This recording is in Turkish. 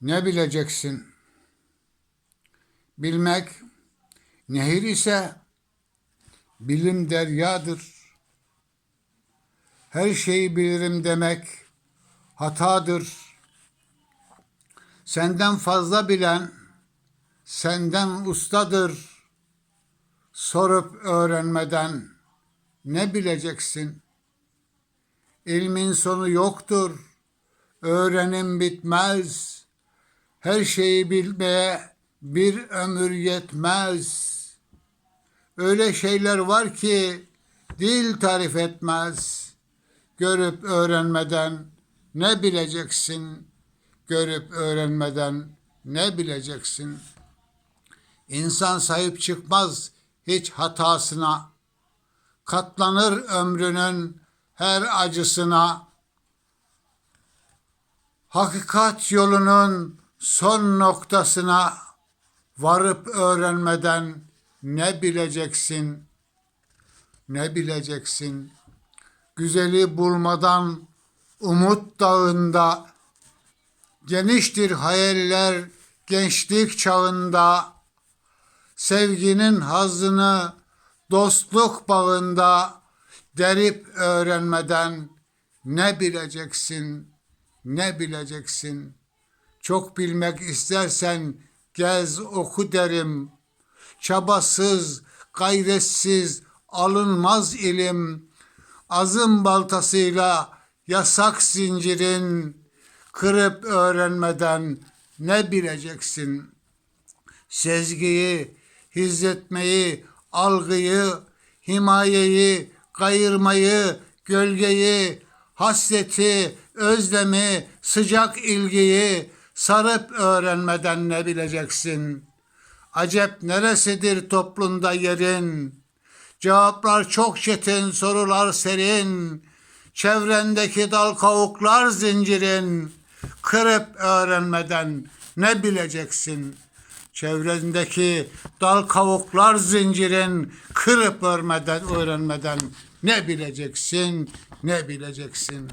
Ne bileceksin? Bilmek nehir ise bilim deryadır. Her şeyi bilirim demek hatadır. Senden fazla bilen senden ustadır. Sorup öğrenmeden ne bileceksin? İlmin sonu yoktur. Öğrenim bitmez. Her şeyi bilmeye bir ömür yetmez. Öyle şeyler var ki dil tarif etmez. Görüp öğrenmeden ne bileceksin? Görüp öğrenmeden ne bileceksin? İnsan sahip çıkmaz hiç hatasına. Katlanır ömrünün her acısına. Hakikat yolunun son noktasına varıp öğrenmeden ne bileceksin? Ne bileceksin? Güzeli bulmadan umut dağında geniştir hayaller gençlik çağında sevginin hazını dostluk bağında derip öğrenmeden ne bileceksin ne bileceksin çok bilmek istersen gez oku derim. Çabasız gayretsiz alınmaz ilim. Azın baltasıyla yasak zincirin. Kırıp öğrenmeden ne bileceksin? Sezgiyi hissetmeyi algıyı himayeyi kayırmayı gölgeyi hasreti özlemi sıcak ilgiyi sarıp öğrenmeden ne bileceksin acep neresidir toplumda yerin Cevaplar çok çetin, sorular serin. Çevrendeki dal kavuklar zincirin. Kırıp öğrenmeden ne bileceksin? Çevrendeki dal kavuklar zincirin. Kırıp öğrenmeden, öğrenmeden ne bileceksin? Ne bileceksin?